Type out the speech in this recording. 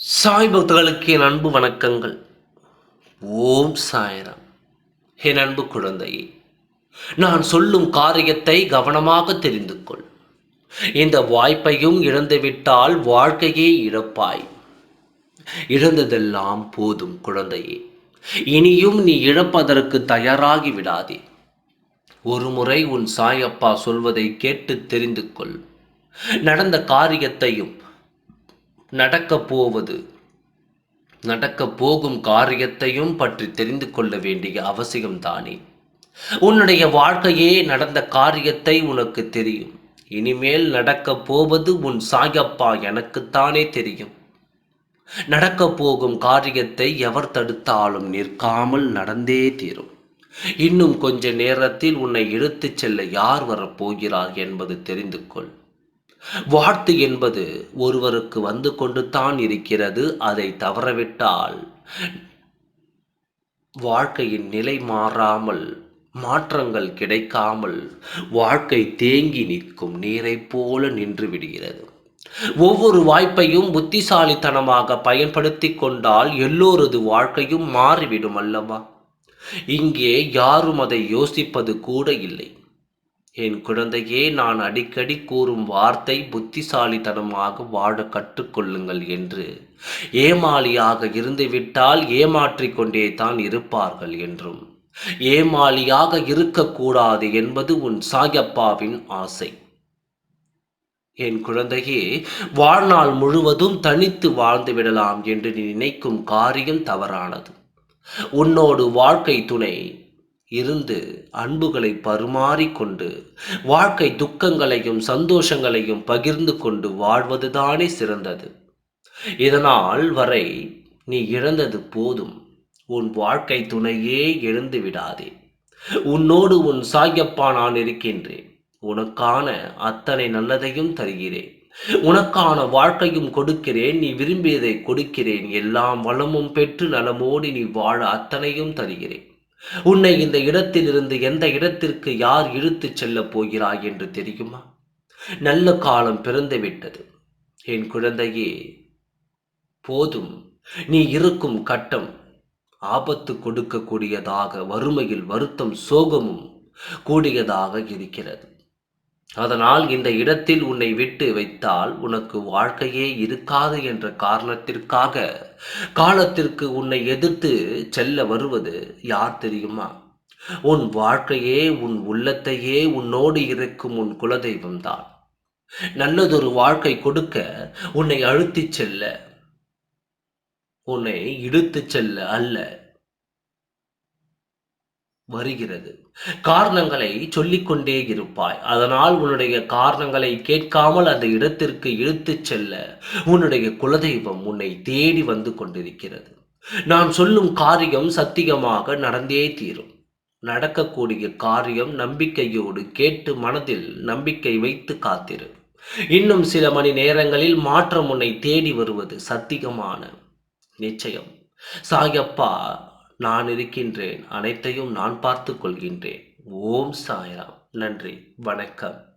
சாய் பக்தர்களுக்கு என் அன்பு வணக்கங்கள். ஓம் சாய்ராம். என் அன்பு குழந்தையே நான் சொல்லும் காரியத்தை கவனமாக தெரிந்து கொள். இந்த வாய்ப்பையும் இழந்துவிட்டால் வாழ்க்கையே இழப்பாய். இழந்ததெல்லாம் போதும் குழந்தையே இனியும் நீ இழப்பதற்கு தயாராகி விடாதே. ஒரு முறை உன் சாயப்பா சொல்வதை கேட்டு தெரிந்து கொள். நடந்த காரியத்தையும் நடக்கப் போவது. நடக்கப் போகும் காரியத்தையும் பற்றி தெரிந்து கொள்ள வேண்டிய அவசியம்தானே உன்னுடைய வாழ்க்கையே நடந்த காரியத்தை உனக்கு தெரியும். இனிமேல் நடக்கப் போவது உன் சாயப்பா எனக்குத்தானே தெரியும். நடக்கப் போகும் காரியத்தை எவர் தடுத்தாலும் நிற்காமல் நடந்தே தீரும். இன்னும் கொஞ்ச நேரத்தில் உன்னை இழுத்துச் செல்ல யார் வரப்போகிறார் என்பது தெரிந்து கொள். வாழ்த்து என்பது ஒருவருக்கு வந்து கொண்டு தான் இருக்கிறது அதை தவறவிட்டால் வாழ்க்கையின் நிலை மாறாமல் மாற்றங்கள் கிடைக்காமல் வாழ்க்கை தேங்கி நிற்கும் நீரை போல நின்று விடுகிறது. ஒவ்வொரு வாய்ப்பையும் புத்திசாலித்தனமாக பயன்படுத்தி கொண்டால் எல்லோரது வாழ்க்கையும் மாறிவிடும் அல்லவா? இங்கே யாரும் அதை யோசிப்பது கூட இல்லை. என் குழந்தையே நான் அடிக்கடி கூறும் வார்த்தை புத்திசாலித்தனமாக வாழ கற்றுக்கொள்ளுங்கள் என்று. ஏமாளியாக இருந்துவிட்டால் ஏமாற்றிக் கொண்டே தான் இருப்பார்கள் என்றும். ஏமாளியாக இருக்கக்கூடாது என்பது உன் சாயப்பாவின் ஆசை. என் குழந்தையே வாழ்நாள் முழுவதும் தனித்து வாழ்ந்து விடலாம் என்று நீ நினைக்கும் காரியம் தவறானது. உன்னோடு வாழ்க்கை துணை இருந்து அன்புகளை பரிமாறிக்கொண்டு வாழ்க்கை துக்கங்களையும் சந்தோஷங்களையும் பகிர்ந்து கொண்டு வாழ்வதுதானே சிறந்தது. இதனால் வரை நீ இழந்தது போதும். உன் வாழ்க்கை துணையே எழுந்து விடாதே. உன்னோடு உன் சாயப்பா நான் இருக்கின்றேன். உனக்கான அத்தனை நல்லதையும் தருகிறேன். உனக்கான வாழ்க்கையும் கொடுக்கிறேன். நீ விரும்பியதை கொடுக்கிறேன். எல்லாம் வளமும் பெற்று நலமோடு நீ வாழ அத்தனையும் தருகிறேன். உன்னை இந்த இடத்திலிருந்து எந்த இடத்திற்கு யார் இழுத்துச் செல்லப் போகிறாய் என்று தெரியுமா? நல்ல காலம் பிறந்து விட்டது. என் குழந்தையே போதும். நீ இருக்கும் கட்டம் ஆபத்து கொடுக்கக்கூடியதாக வறுமையில் வருத்தம் சோகமும் கூடியதாக இருக்கிறது. அதனால் இந்த இடத்தில் உன்னை விட்டு வைத்தால் உனக்கு வாழ்க்கையே இருக்காது என்ற காரணத்திற்காக காலத்திற்கு உன்னை எதிர்த்து செல்ல வருவது யார் தெரியுமா? உன் வாழ்க்கையே உன் உள்ளத்தையே உன்னோடு இருக்கும் உன் குலதெய்வம்தான். நல்லதொரு வாழ்க்கை கொடுக்க உன்னை அழுத்திச் செல்ல உன்னை இழுத்துச் செல்ல அல்ல. வருகிறது. காரணங்களை சொல்லிக்கொண்டே இருப்பாய். அதனால் உன்னுடைய காரணங்களை கேட்காமல் அந்த இடத்திற்கு இழுத்துச் செல்ல உன்னுடைய குலதெய்வம் உன்னை தேடி வந்து கொண்டிருக்கிறது. நான் சொல்லும் காரியம் சத்தியமாக நடந்தே தீரும். நடக்கக்கூடிய காரியம் நம்பிக்கையோடு கேட்டு மனதில் நம்பிக்கை வைத்து காத்திரு. இன்னும் சில மணி நேரங்களில் மாற்றம் உன்னை தேடி வருவது சத்தியமான நிச்சயம். சாயப்பா நான் இருக்கின்றேன். அனைத்தையும் நான் பார்த்து கொள்கின்றேன். ஓம் சாய்ராம். நன்றி. வணக்கம்.